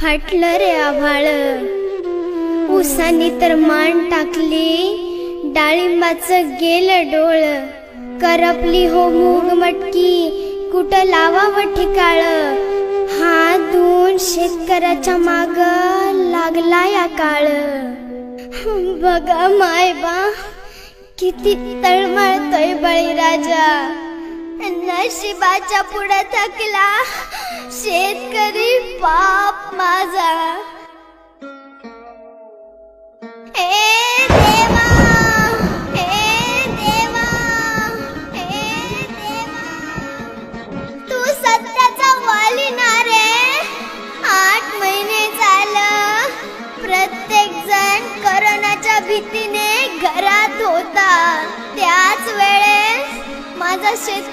फाटलं रे आभाळ. उसानी तर मान टाकली डाळिंबाचं गेलं डोळ. करपली हो मूग मटकी कुठं लावावं ठिकाळ? हात दोन शेतकऱ्याच्या माग लागला या काळ. बघा मायबा किती तळमळतोय बळीराजा. नशिबाच्या पुढे थकला. शेतकरी बाप माझा. हे तू वाली आठ महिने करोनाच्या भीतीने घरात होता. त्याच वेळेस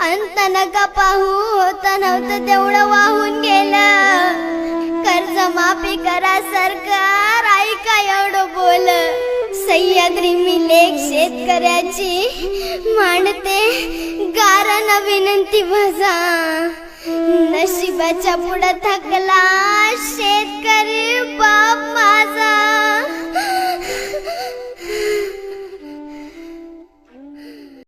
अंत नका पाहू होत नव्हतं तेवढं वाहून गेलं. कर्ज माफी करा सरकार ऐका एवढं बोल. सह्याद्री मी लेख शेतकऱ्याची मांडते गाराना विनंती माझा. नशिबाच्या पुढं थकला शेतकरी बाप माझा.